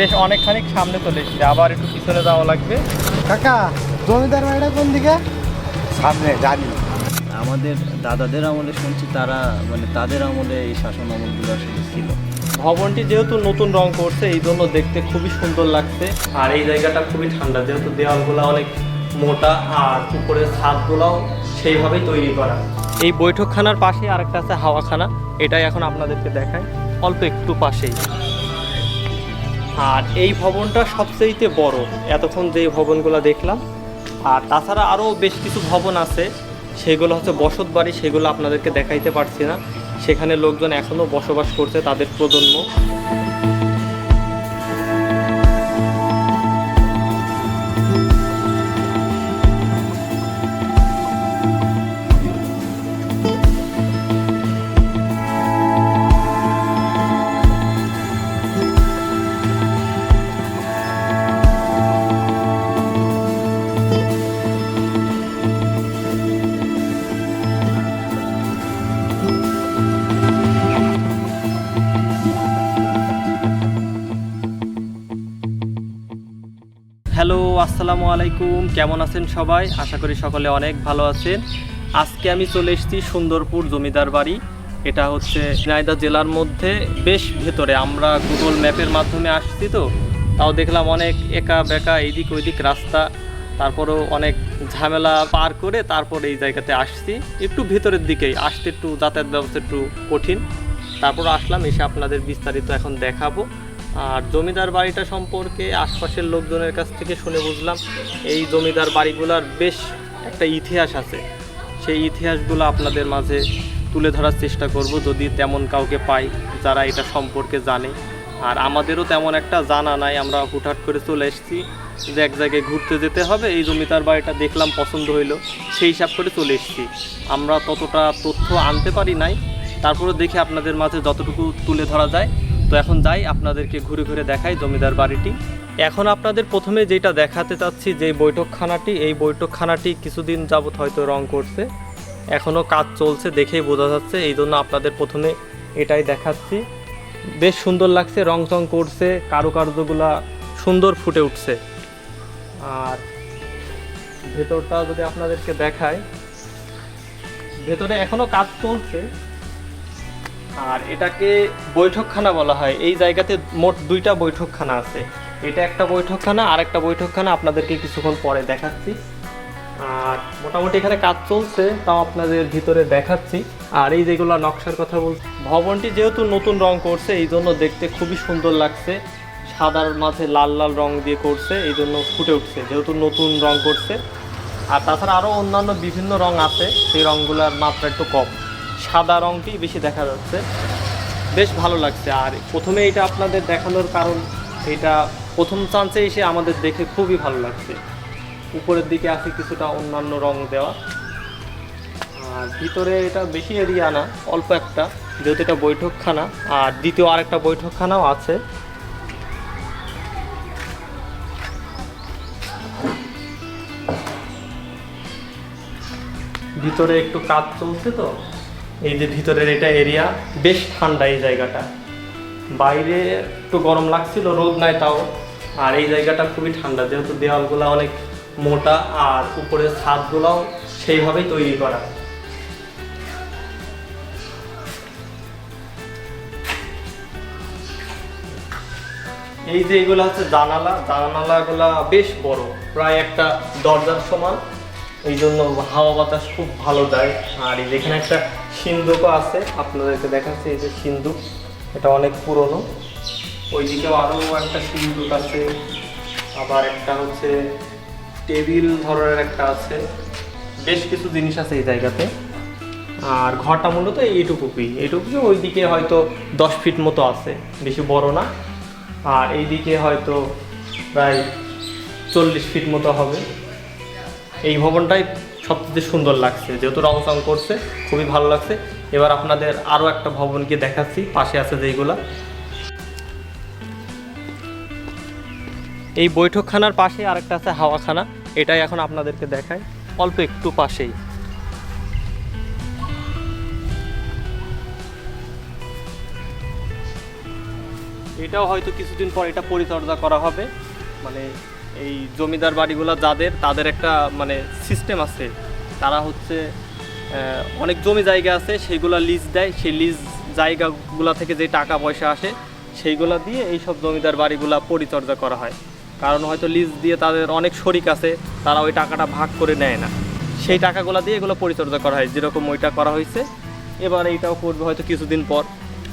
বেশ অনেকখানি সামনে চলে এসেছে। আবার একটু পিছনে যাওয়া লাগবে। কাকা জমিদার বাড়িটা কোন দিকে? সামনে জানি। আমাদের দাদাদের আমলে শুনছি তারা মানে তাদের আমলে এই শাসন আমলগুলো আসলে ছিল। ভবনটি যেহেতু নতুন রং করছে এই জন্য দেখতে খুবই সুন্দর লাগছে। আর এই জায়গাটা খুবই ঠান্ডা যেহেতু দেওয়ালগুলো অনেক মোটা আর উপরের ছাদগুলোও সেইভাবেই তৈরি করা। এই বৈঠকখানার পাশে আরেকটা আছে হাওয়াখানা এটাই এখন আপনাদেরকে দেখায়। অল্প একটু পাশেই। আর এই ভবনটা সবচেয়েতে বড়। এতক্ষণ যে ভবনগুলো দেখলাম। আর তাছাড়া আরও বেশ কিছু ভবন আছে। সেগুলো হচ্ছে বসত বাড়ি, সেগুলো আপনাদেরকে দেখাইতে পারছি না। সেখানে লোকজন এখনও বসবাস করছে তাদের প্রজন্ম। হ্যালো, আসসালামু আলাইকুম। কেমন আছেন সবাই? আশা করি সকলে অনেক ভালো আছেন। আজকে আমি চলে এসেছি সুন্দরপুর জমিদার বাড়ি। এটা হচ্ছে ঝিনাইদহ জেলার মধ্যে বেশ ভেতরে। আমরা গুগল ম্যাপের মাধ্যমে আসছি তো, তাও দেখলাম অনেক একা বেকা এইদিক ওইদিক রাস্তা। তারপরেও অনেক ঝামেলা পার করে তারপর এই জায়গাতে আসছি। একটু ভেতরের দিকেই, আসতে একটু যাতায়াত ব্যবস্থা একটু কঠিন। তারপর আসলাম, এসে আপনাদের বিস্তারিত এখন দেখাবো। আর জমিদার বাড়িটা সম্পর্কে আশপাশের লোকজনের কাছ থেকে শুনে বুঝলাম, এই জমিদার বাড়িগুলোর বেশ একটা ইতিহাস আছে। সেই ইতিহাসগুলো আপনাদের মাঝে তুলে ধরার চেষ্টা করব, যদি তেমন কাউকে পাই যারা এটা সম্পর্কে জানে। আর আমাদেরও তেমন একটা জানা নাই, আমরা হুটহাট করে চলে এসেছি যে এক জায়গায় ঘুরতে যেতে হবে, এই জমিদার বাড়িটা দেখলাম পছন্দ হইল, সেই হিসাব করে চলে এসেছি। আমরা ততটা তথ্য আনতে পারি নাই তারপরে দেখি আপনাদের মাঝে যতটুকু তুলে ধরা যায় তো এখন যাই, আপনাদেরকে ঘুরে ঘুরে দেখাই জমিদার বাড়িটি। এখন আপনাদের প্রথমে যেটা দেখাতে চাচ্ছি, যে বৈঠকখানাটি, এই বৈঠকখানাটি কিছুদিন যাবত হয়তো রং করছে। এখনও কাজ চলছে দেখেই বোঝা যাচ্ছে, এই জন্য আপনাদের প্রথমে এটাই দেখাচ্ছি। বেশ সুন্দর লাগছে, রং চং করছে, কারুকার্যগুলা সুন্দর ফুটে উঠছে। আর ভেতরটা যদি আপনাদেরকে দেখায় ভেতরে এখনও কাজ চলছে। আর এটাকে বৈঠকখানা বলা হয়। এই জায়গাতে মোট দুইটা বৈঠকখানা আছে। এটা একটা বৈঠকখানা আর একটা বৈঠকখানা আপনাদেরকে কিছুক্ষণ পরে দেখাচ্ছি। আর মোটামুটি এখানে কাজ চলছে, তাও আপনাদের ভিতরে দেখাচ্ছি। আর এই যেগুলো নকশার কথা বলছি, ভবনটি যেহেতু নতুন রং করছে, এই জন্য দেখতে খুবই সুন্দর লাগছে। সাদার মাঝে লাল লাল রং দিয়ে করছে, এই জন্য ফুটে উঠছে, যেহেতু নতুন রং করছে। আর তাছাড়া আরও অন্যান্য বিভিন্ন রং আছে, সেই রঙগুলোর মাত্রা একটু কম। সাদা রংটি বেশি দেখা যাচ্ছে। বেশ ভালো লাগছে। আর প্রথমে এটা আপনাদের দেখানোর কারণ, এটা প্রথম চান্সে এসে আমাদের দেখে খুবই ভালো লাগছে। উপরের দিকে আছে কিছুটা অন্যান্য রং দেওয়া। আর ভিতরে এটা বেশি এরিয়া না, অল্প একটা, যেহেতু এটা বৈঠকখানা। আর দ্বিতীয় আরেকটা বৈঠকখানাও আছে। ভিতরে একটু কাজ চলছে তো। এই যে ভিতরের এটা এরিয়া বেশ ঠান্ডা এই জায়গাটা। বাইরে একটু গরম লাগছিল, রোদ নাই তাও। আর এই জায়গাটা খুবই ঠান্ডা, যেহেতু দেওয়ালগুলো অনেক মোটা আর উপরের ছাদগুলোও সেইভাবেই তৈরি করা। এই যে এগুলো হচ্ছে জানালা, জানালাগুলা বেশ বড়, প্রায় একটা দরজার সমান। এই জন্য হাওয়া বাতাস খুব ভালো দেয়। আর এই যেখানে একটা সিন্ধুকও আছে, আপনাদেরকে দেখাচ্ছি এই যে সিন্ধুক, এটা অনেক পুরনো। ওইদিকেও আরও একটা সিন্ধুক আছে, আবার একটা হচ্ছে টেবিল ধরনের একটা আছে। বেশ কিছু জিনিস আছে এই জায়গাতে। আর ঘরটা মূলত এইটুকুই এইটুকুই ওইদিকে হয়তো দশ ফিট মতো আছে, বেশি বড় না। আর এইদিকে হয়তো প্রায় চল্লিশ ফিট মতো হবে। এই ভবনটাই সবচেয়ে সুন্দর লাগছে। যেহেতু রং চং করছে, খুবই ভালো লাগছে। এবার আপনাদের আরও একটা ভবনকে দেখাচ্ছি, পাশে আছে যেইগুলা। এই বৈঠকখানার পাশে আরেকটা আছে হাওয়াখানা, এটাই এখন আপনাদেরকে দেখায় অল্প একটু পাশেই। এটাও হয়তো কিছুদিন পর এটা পরিচর্যা করা হবে। মানে এই জমিদার বাড়িগুলো যাদের, তাদের একটা মানে সিস্টেম আছে। তারা হচ্ছে অনেক জমি জায়গা আছে, সেইগুলো লিজ দেয়। সেই লিজ জায়গাগুলো থেকে যে টাকা পয়সা আসে, সেইগুলো দিয়ে এই সব জমিদার বাড়িগুলো পরিচর্যা করা হয়। কারণ হয়তো লিজ দিয়ে তাদের অনেক শরিক আছে, তারা ওই টাকাটা ভাগ করে নেয় না। সেই টাকাগুলো দিয়ে এগুলো পরিচর্যা করা হয়। যেরকম ওইটা করা হয়েছে, এবার এইটাও করবে হয়তো কিছুদিন পর।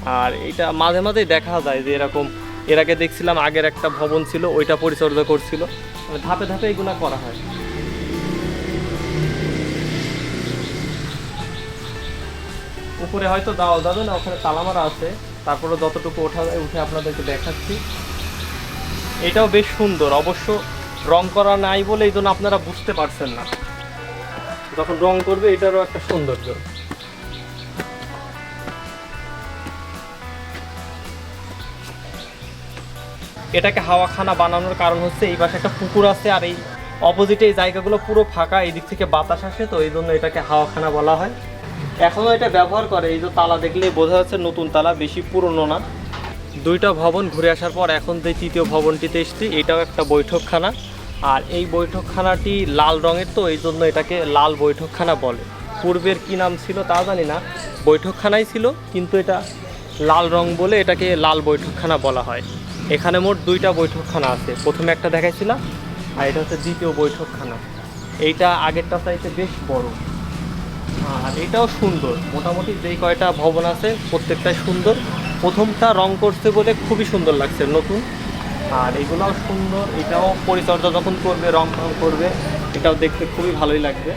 আর এটা মাঝে মাঝেই দেখা যায় যে এরকম এর আগে দেখছিলাম আগের একটা ভবন ছিল, ওইটা পরিচর্যা করছিল। মানে ধাপে ধাপে এগুলো করা হয়। উপরে হয়তো দাও দাদু না, ওখানে তালামারা আছে। তারপরে যতটুকু ওঠা যায়, উঠে আপনাদেরকে দেখাচ্ছি। এটাও বেশ সুন্দর। অবশ্য রং করা নাই বলে এই জন্য আপনারা বুঝতে পারছেন না। যখন রং করবে, এটারও একটা সৌন্দর্য। এটাকে হাওয়াখানা বানানোর কারণ হচ্ছে এই পাশে একটা পুকুর আছে আর এই অপোজিটে এই জায়গাগুলো পুরো ফাঁকা, এই দিক থেকে বাতাস আসে, তো এই জন্য এটাকে হাওয়াখানা বলা হয়। এখনও এটা ব্যবহার করে, এই যে তালা দেখলেই বোঝা যাচ্ছে নতুন তালা, বেশি পুরনো না। দুইটা ভবন ঘুরে আসার পর এখন যে তৃতীয় ভবনটিতে এসেছি, এটাও একটা বৈঠকখানা। আর এই বৈঠকখানাটি লাল রঙের, তো এই জন্য এটাকে লাল বৈঠকখানা বলে। পূর্বের কি নাম ছিল তা জানি না, বৈঠকখানাই ছিল, কিন্তু এটা লাল রং বলে এটাকে লাল বৈঠকখানা বলা হয়। এখানে মোট দুইটা বৈঠকখানা আছে। প্রথমে একটা দেখাইছিলাম, আর এটা হচ্ছে দ্বিতীয় বৈঠকখানা। এইটা আগেরটা চাইতে বেশ বড়। আর এটাও সুন্দর। মোটামুটি যেই কয়টা ভবন আছে, প্রত্যেকটাই সুন্দর। প্রথমটা রং করছে বলে খুবই সুন্দর লাগছে নতুন। আর এগুলোও সুন্দর। এটাও পরিচর্যা যখন করবে, রং রং করবে, এটাও দেখতে খুবই ভালোই লাগবে।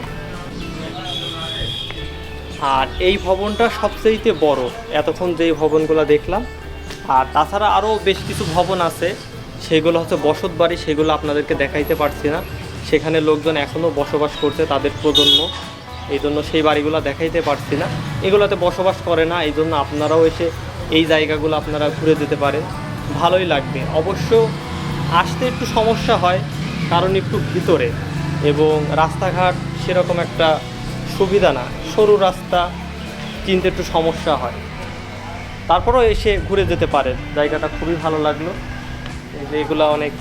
আর এই ভবনটা সবচেয়েতে বড়। এতক্ষণ যেই ভবনগুলো দেখলাম আর তাছাড়া আরও বেশ কিছু ভবন আছে। সেগুলো হচ্ছে বসত বাড়ি, সেগুলো আপনাদেরকে দেখাইতে পারছি না। সেখানে লোকজন এখনও বসবাস করছে তাদের প্রজন্ম। এই জন্য সেই বাড়িগুলো দেখাইতে পারছি না। এগুলোতে বসবাস করে না, এই জন্য আপনারাও এসে এই জায়গাগুলো আপনারা ঘুরে যেতে পারেন। ভালোই লাগবে। অবশ্য আসতে একটু সমস্যা হয়, কারণ একটু ভিতরে এবং রাস্তাঘাট সেরকম একটা সুবিধা না। সরু রাস্তা চিনতে একটু সমস্যা হয়। তারপরেও এসে ঘুরে যেতে পারেন। জায়গাটা খুবই ভালো লাগল। এগুলো অনেক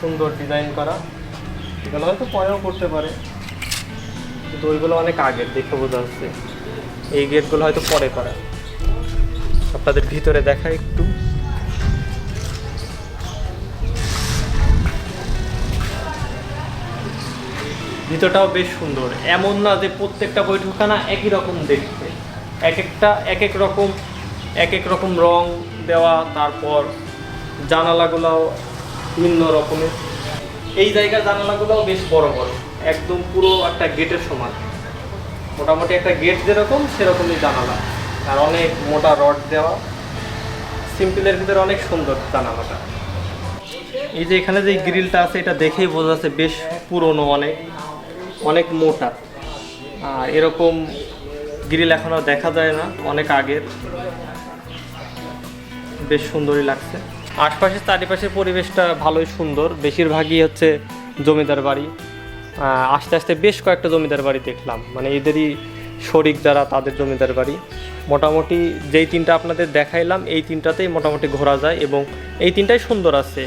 সুন্দর ডিজাইন করা। এগুলো হয়তো পরেও করতে পারে। কিন্তু ওইগুলো অনেক আগের দেখে বোঝা যাচ্ছে। এই গেটগুলো হয়তো পরে করা। আপনাদের ভিতরে দেখা একটু। ভিতরটাও বেশ সুন্দর। এমন না যে প্রত্যেকটা বৈঠকখানা একই রকম দেখতে। এক একটা এক এক রকম এক এক রকম রং দেওয়া, তারপর জানালাগুলোও ভিন্ন রকমের। এই জায়গার জানালাগুলোও বেশ বড় বড়, একদম পুরো একটা গেটের সমান। মোটামুটি একটা গেট যেরকম, সেরকমই জানালা। আর অনেক মোটা রড দেওয়া। সিম্পলের ভিতরে অনেক সুন্দর জানালাটা। এই যে এখানে যে গ্রিলটা আছে, এটা দেখেই বোঝা যাচ্ছে বেশ পুরনো অনেক অনেক মোটা। আর এরকম গ্রিল এখন আর দেখা যায় না, অনেক আগের। বেশ সুন্দরই লাগছে। আশপাশের চারিপাশের পরিবেশটা ভালোই সুন্দর। বেশিরভাগই হচ্ছে জমিদার বাড়ি। আস্তে আস্তে বেশ কয়েকটা জমিদার বাড়ি দেখলাম। মানে এদেরই শরিক যারা, তাদের জমিদার বাড়ি। মোটামুটি যেই তিনটা আপনাদের দেখাইলাম, এই তিনটাতেই মোটামুটি ঘোরা যায় এবং এই তিনটাই সুন্দর আছে।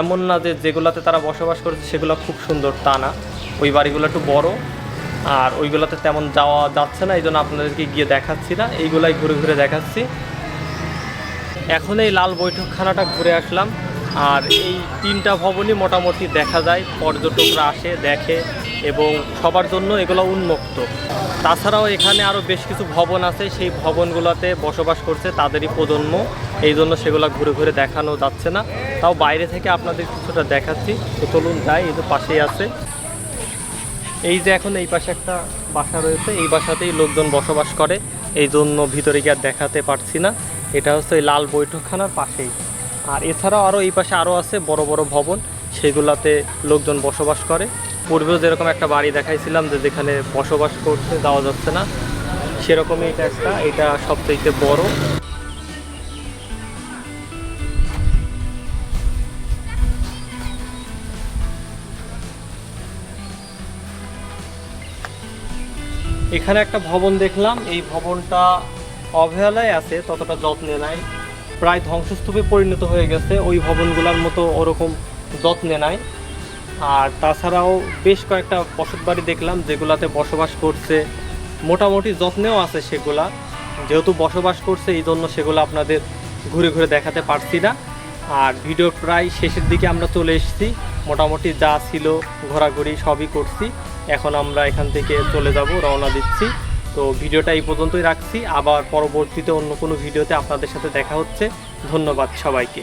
এমন না যে যেগুলাতে তারা বসবাস করেছে, সেগুলো খুব সুন্দর তা না। ওই বাড়িগুলো একটু বড়। আর ওইগুলোতে তেমন যাওয়া যাচ্ছে না এই জন্য আপনাদেরকে গিয়ে দেখাচ্ছি না। এইগুলাই ঘুরে ঘুরে দেখাচ্ছি। এখন এই লাল বৈঠকখানাটা ঘুরে আসলাম। আর এই তিনটা ভবনই মোটামুটি দেখা যায়, পর্যটকরা আসে, দেখে, এবং সবার জন্য এগুলো উন্মুক্ত। তাছাড়াও এখানে আরও বেশ কিছু ভবন আছে, সেই ভবনগুলোতে বসবাস করছে তাদেরই প্রজন্ম। এই জন্য সেগুলো ঘুরে ঘুরে দেখানো যাচ্ছে না। তাও বাইরে থেকে আপনাদের কিছুটা দেখাচ্ছি। তো চলুন যাই, এই তো পাশেই আছে। এই যে এখন এই পাশে একটা বাসা রয়েছে, এই বাসাতেই লোকজন বসবাস করে। এই জন্য ভিতরে গিয়ে দেখাতে পারছি না। এটা হচ্ছে এই লাল বৈঠকখানার পাশেই। আর এছাড়াও আরও এই পাশে আরও আছে বড় বড় ভবন, সেগুলাতে লোকজন বসবাস করে। পূর্বেও যেরকম একটা বাড়ি দেখাইছিলাম যে যেখানে বসবাস করতে যাওয়া যাচ্ছে না, সেরকমই এটা একটা। এটা সবচেয়ে বড়। এখানে একটা ভবন দেখলাম। এই ভবনটা অবহেলায় আছে, ততটা যত্নে নাই। প্রায় ধ্বংসস্তূপে পরিণত হয়ে গেছে। ওই ভবনগুলোর মতো ওরকম যত্নে নাই। আর তাছাড়াও বেশ কয়েকটা বসত বাড়ি দেখলাম, যেগুলাতে বসবাস করছে। মোটামুটি যত্নেও আছে সেগুলা। যেহেতু বসবাস করছে এই জন্য সেগুলো আপনাদের ঘুরে ঘুরে দেখাতে পারছি না। আর ভিডিও প্রায় শেষের দিকে আমরা চলে এসেছি। মোটামুটি যা ছিল ঘোরাঘুরি সবই করছি। এখন আমরা এখান থেকে চলে যাব, রওনা দিচ্ছি। তো ভিডিওটা এই পর্যন্তই রাখছি। আবার পরবর্তীতে অন্য কোনো ভিডিওতে আপনাদের সাথে দেখা হচ্ছে। ধন্যবাদ সবাইকে।